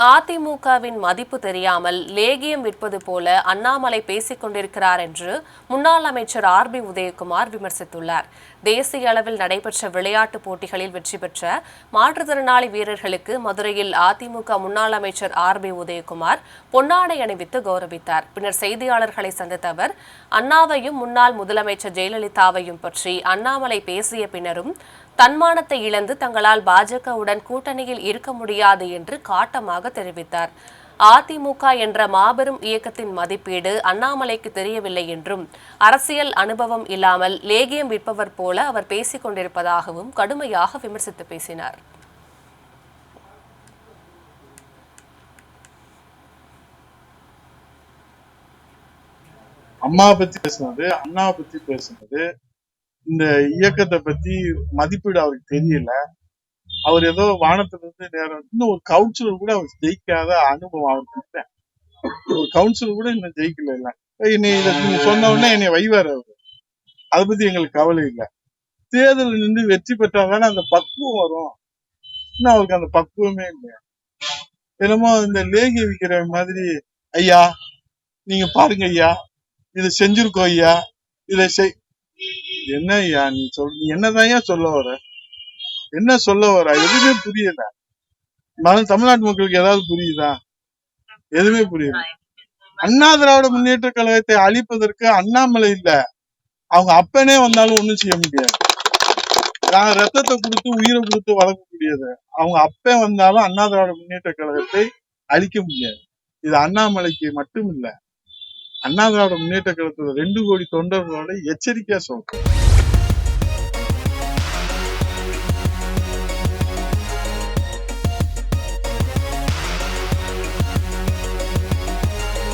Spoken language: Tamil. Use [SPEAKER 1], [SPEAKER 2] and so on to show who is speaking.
[SPEAKER 1] அதிமுகவின் மதிப்பு தெரியாமல் லேகியம் விற்பது போல அண்ணாமலை பேசிக் கொண்டிருக்கிறார் என்று முன்னாள் அமைச்சர் ஆர் பி உதயகுமார் விமர்சித்துள்ளார். தேசிய அளவில் நடைபெற்ற விளையாட்டுப் போட்டிகளில் வெற்றி பெற்ற மாற்றுத்திறனாளி வீரர்களுக்கு மதுரையில் அதிமுக முன்னாள் அமைச்சர் ஆர் பி உதயகுமார் பொன்னாடை அணிவித்து கௌரவித்தார். பின்னர் செய்தியாளர்களை சந்தித்த அவர் அண்ணாவையும் முன்னாள் முதலமைச்சர் ஜெயலலிதாவையும் பற்றி அண்ணாமலை பேசிய பின்னரும் தன்மானத்தை இழந்து தங்களால் பாஜகவுடன் கூட்டணியில் இருக்க முடியாது என்று காட்டமாக தெரிவித்தார். அதிமுக என்ற மாபெரும் இயக்கத்தின் மதிப்பீடு அண்ணாமலைக்கு தெரியவில்லை என்றும் அரசியல் அனுபவம் இல்லாமல் லேகியம் விற்பவர் போல அவர் பேசிக் கொண்டிருப்பதாகவும் கடுமையாக விமர்சித்து பேசினார்.
[SPEAKER 2] அம்மாவை பத்தி பேசுனது அண்ணாவை பத்தி பேசுனது இந்த இயக்கத்தை பத்தி மதிப்பீடு அவருக்கு தெரியல. அவர் ஏதோ வானத்திலிருந்து நேரம் இன்னும் ஒரு கவுன்சிலர் கூட அவர் ஜெயிக்காத அனுபவம் அவருக்கு ஒரு கவுன்சிலர் கூட இன்னும் ஜெயிக்கல இல்ல. என்னை இதை சொன்ன உடனே என்னை வைவார் அவர். அதை பத்தி எங்களுக்கு கவலை இல்லை. தேர்தல் நின்று வெற்றி பெற்றால்தானே அந்த பக்குவம் வரும். இன்னும் அவருக்கு அந்த பக்குவமே இல்லை என்னமோ இந்த லேகி விக்கிற மாதிரி ஐயா நீங்க பாருங்க ஐயா. இதை செஞ்சிருக்கோம் ஐயா. இதை செய் என்ன ஐயா நீ சொல் நீ என்னதான் ஐயா சொல்ல வர? என்ன சொல்ல வர? எதுவுமே புரியல. மன தமிழ்நாட்டு மக்களுக்கு ஏதாவது புரியுதா? எதுவுமே புரியல. அண்ணா திராவிட முன்னேற்ற கழகத்தை அழிப்பதற்கு அண்ணாமலை இல்ல. அவங்க அப்பனே வந்தாலும் ஒண்ணும் செய்ய முடியாது. நான் ரத்தத்தை கொடுத்து உயிரை கொடுத்து வளர்க்கக்கூடியது. அவங்க அப்பன் வந்தாலும் அண்ணா திராவிட முன்னேற்ற கழகத்தை அழிக்க முடியாது. இது அண்ணாமலைக்கு மட்டும் இல்ல அண்ணா திராவிட முன்னேற்ற கழகத்துல ரெண்டு கோடி தொண்டர்களோட எச்சரிக்கையா சொல்றேன்.